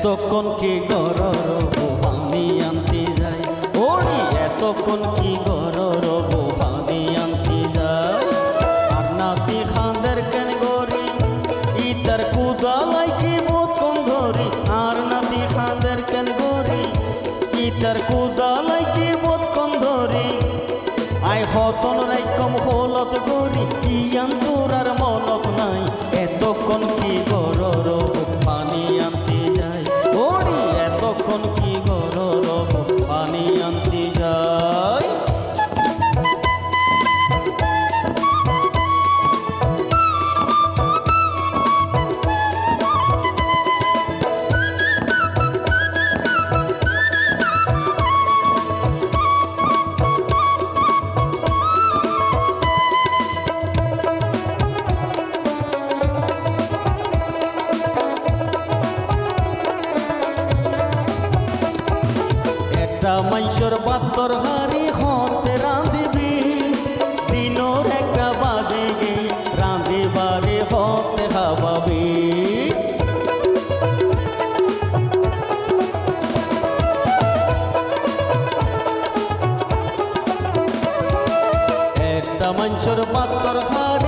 এতক্ষণ কি গরর পানি আনতে যাই? ওড়ি এতক্ষণ কি গরর পানি আনতে যাই? আর নাতি খান্দের কেন গরি ইতার কুদালাই কি বোধ কম ধরি। আর নাতি খান্দের কেন গরি ইতার কুদালাই কি কম ধরি। আই হতন রাইকম হলত গরি ইয়ান তোর আর মনত নাই? এতক্ষণ কি গরর মাইসর বাত্তর হারি হতে রাঁধিবি। দিনর একটা বাজে গে রাঁধিবারে হতে খাবাবি একটা মাঞ্চর পাত্তর হারি